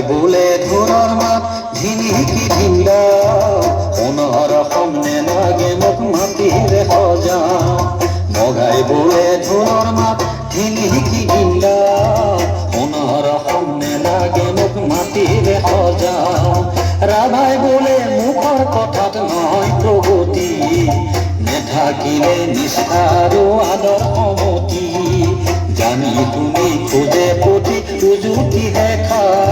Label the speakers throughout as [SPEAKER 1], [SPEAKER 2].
[SPEAKER 1] হয় বলে ধরার মাপ ঝিনিকি ঝিন্ডা পুনর সন্নে লাগে মোক মাতিৰে সজা মগাই বলে ধুনৰ মাত ঢিলিকি গিলা পুনৰ সন্নে লাগে মোক মাতিৰে সজা ৰাভাই বোলে মুখৰ কথাত নহয় প্ৰগতি নেথাকিলে নিষ্ঠা আৰু আদৰ সমতি জানি তুমি খোজে প্ৰতি উজুতিহে দেখা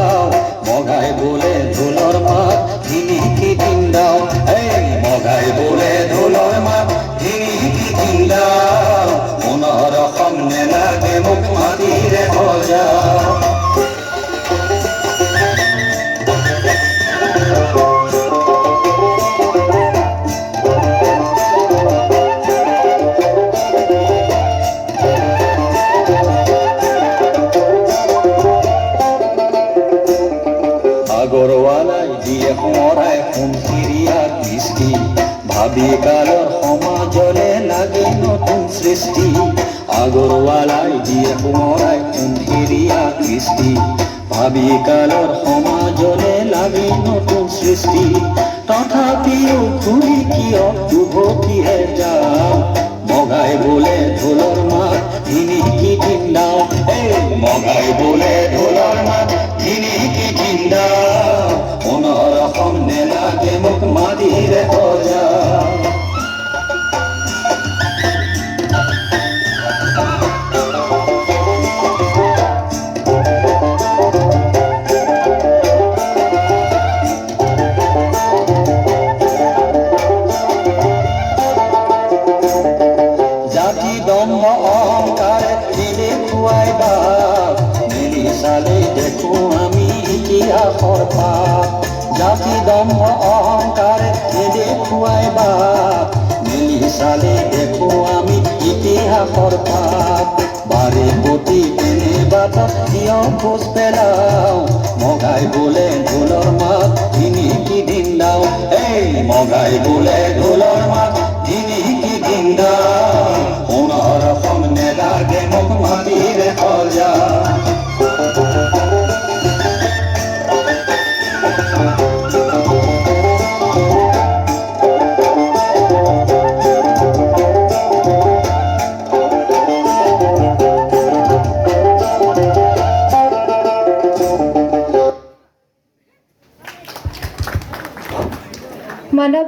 [SPEAKER 1] দিয়ে সোঁৱৰাই কৃষ্টি ভাবি কালৰ সমাজলে লাগে নতুন সৃষ্টি। আগৰৱালাই দিয়ে সোঁৱৰাই সোণকিৰিয়াৰ কৃষ্টি। ভাবি কালৰ সমাজলে লাগে নতুন সৃষ্টি। তথাপিও ঘূৰি কিয় উভতিহে যাওঁ মগাই বোলে ঢোলৰ মাত ধিনিকি টিন্দাও এই মগাই বোলে চালে দেখো আমি পাপ জাতি দম্ভ অহংকাৰে দিলে খুৱাই বাপ মেলি দেখো আমি ইতিহাসৰ পাপ বাৰে প্ৰতি এনে বাটত কিয় খোজ পেলাও? মগাই বোলে ঢোলৰ মাত ধিনিকি দিন্দাও এই মগাই বোলে ঢোলৰ মাত ধিনিকি দিন্দাও সোণৰ সন্নে লাগে মোক
[SPEAKER 2] mana